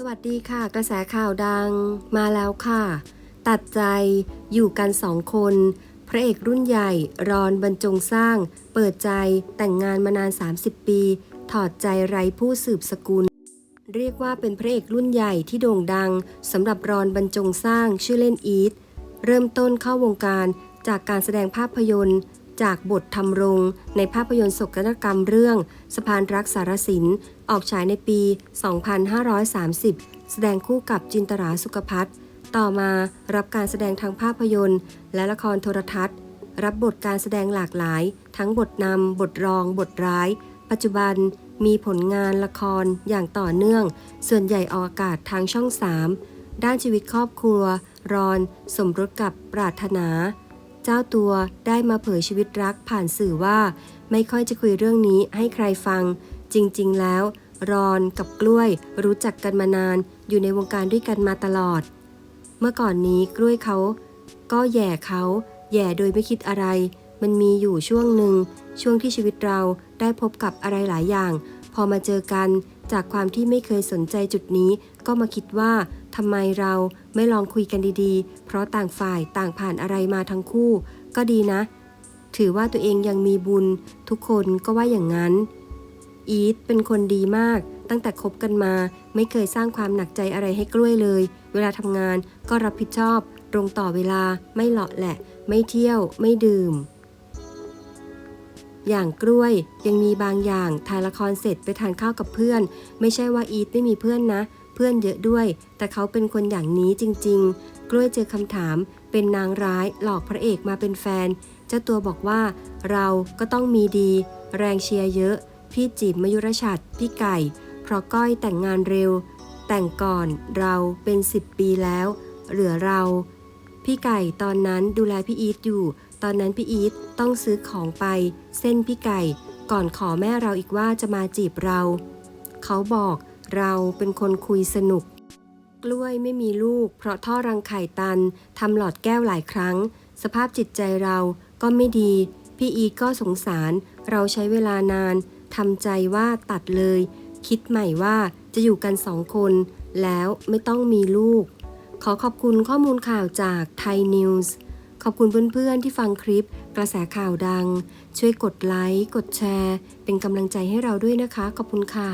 สวัสดีค่ะ กระแสข่าวดังมาแล้วค่ะ ตัดใจอยู่กันสองคน พระเอกรุ่นใหญ่รอนบรรจงสร้าง เปิดใจแต่งงานมานาน 30 ปี ถอดใจไร้ผู้สืบสกุล เรียกว่าเป็นพระเอกรุ่นใหญ่ที่โด่งดังสำหรับรอนบรรจงสร้างชื่อเล่นอีทเริ่มต้นเข้าวงการจากการแสดงภาพยนตร์ จากบททำรง ในภาพยนตร์ศกนกรรมเรื่อง สะพานรักสารสิน ออกฉายในปี 2530 แสดงคู่กับจินตราสุขพัฒน์ต่อมารับการแสดงทางภาพยนตร์ และละครโทรทัศน์ รับบทการแสดงหลากหลาย ทั้งบทนำ บทรอง บทร้าย ปัจจุบันมีผลงานละครอย่างต่อเนื่อง ส่วนใหญ่ออกอากาศทางช่อง 3 ด้านชีวิตครอบครัว รอน สมรสกับปรารถนา จ้าตัวได้มาเผยชีวิตรักผ่านสื่อว่า ไม่ค่อยจะคุยเรื่องนี้ให้ใครฟัง จริง ๆ แล้ว รอนกับกล้วยรู้จักกันมานาน อยู่ในวงการด้วยกันมาตลอด เมื่อก่อนนี้กล้วยเขา ก็แย่เขา แย่โดยไม่คิดอะไร มันมีอยู่ช่วงหนึ่ง ช่วงที่ชีวิตเราได้พบกับอะไรหลายอย่าง พอมาเจอกันจากความที่ไม่เคยสนใจจุดนี้ ก็มาคิดว่า ทำไมเราไม่ลองคุยกันดีๆ เพราะต่างฝ่ายต่างผ่านอะไรมาทั้งคู่ ก็ดีนะ ถือว่าตัวเองยังมีบุญ ทุกคนก็ว่าอย่างนั้น อีทเป็นคนดีมาก ตั้งแต่คบกันมาไม่เคยสร้างความหนักใจอะไรให้กล้วยเลย เวลาทำงานก็รับผิดชอบ ตรงต่อเวลาไม่เลาะแหละ ไม่เที่ยว ไม่ดื่ม อย่างกล้วยยังมีบางอย่างถ่ายละครเสร็จไปทานข้าวกับเพื่อน ไม่ใช่ว่าอีทไม่มีเพื่อนนะ เพื่อนเยอะด้วย แต่เขาเป็นคนอย่างนี้จริง ๆ กล้วยเจอคำถาม เป็นนางร้ายหลอกพระเอกมาเป็นแฟน เจ้าตัวบอกว่า เราก็ต้องมีดี แรงเชียร์เยอะ พี่จิ๋มมยุรชัดพี่ไก่ เพราะก้อยแต่งงานเร็ว แต่งก่อนเราเป็น 10 ปีแล้ว เหลือเรา พี่ไก่ตอนนั้นดูแลพี่อีทอยู่ ตอนนั้นพี่อีทต้องซื้อของไป เส้นพี่ไก่ ก่อนขอแม่เราอีกว่าจะมาจีบเรา เขาบอก เราเป็นคนคุยสนุก กล้วยไม่มีลูก เพราะท่อรังไข่ตันทำหลอดแก้วหลายครั้ง สภาพจิตใจเราก็ไม่ดี พี่อีก็สงสาร เราใช้เวลานานทำใจว่าตัดเลย คิดใหม่ว่าจะอยู่กันสองคน แล้วไม่ต้องมีลูก ขอขอบคุณข้อมูลข่าวจากไทยนิวส์ขอบคุณเพื่อนๆที่ฟังคลิปกระแสข่าวดัง ช่วยกดไลค์ กดแชร์ เป็นกำลังใจให้เราด้วยนะคะ ขอบคุณค่ะ